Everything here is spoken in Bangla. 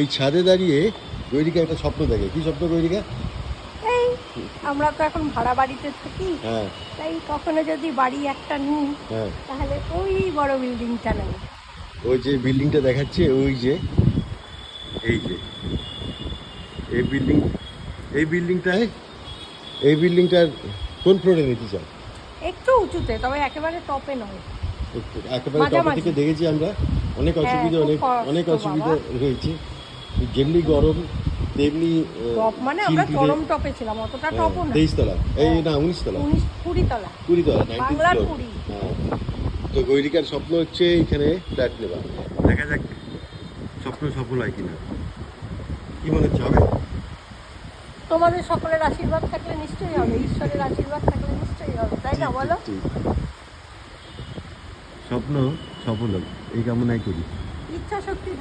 এই ছাদে দাঁড়িয়ে গৈরিকা একটা স্বপ্ন দেখে। কি স্বপ্ন গৈরিকা? আমরা তো এখন ভাড়া বাড়িতে থাকি। হ্যাঁ। তাই কখনো যদি বাড়ি একটা নিই হ্যাঁ। তাহলে ওই বড় বিল্ডিংটা নেব। ওই যে বিল্ডিংটা দেখাচ্ছে ওই যে এই যে। এই বিল্ডিং এই বিল্ডিংটায় এই বিল্ডিংটার কোন ফ্লোরে নিতে চাও? একটু উঁচুতে তবে একেবারে টপে নয়। একেবারে টপ থেকে দেখেছি আমরা। অনেক হ্যাঁ, অসুবিধা অনেক অনেক। অসুবিধা রয়েছে। যেমনি গরম তেমনি টপ মানে আমরা চরম টপে ছিলাম অতটা হ্যাঁ, টপও না। তেইশ তলা এই হ্যাঁ। না উনিশ তলা উনিশ কুড়ি তলা কুড়ি তলা বাংলার কুড়ি। তো গৈরিকার স্বপ্ন হচ্ছে এখানে ফ্ল্যাট নেবা দেখা যাক স্বপ্ন সফল হয় কিনা। কি মনে হচ্ছে হবে? তোমাদের সকলের আশীর্বাদ থাকলে নিশ্চয়ই হবে ঈশ্বরের আশীর্বাদ থাকলে নিশ্চয়ই হবে তাই না বলো। স্বপ্ন সফল হোক এই কামনাই করি। ইচ্ছা শক্তি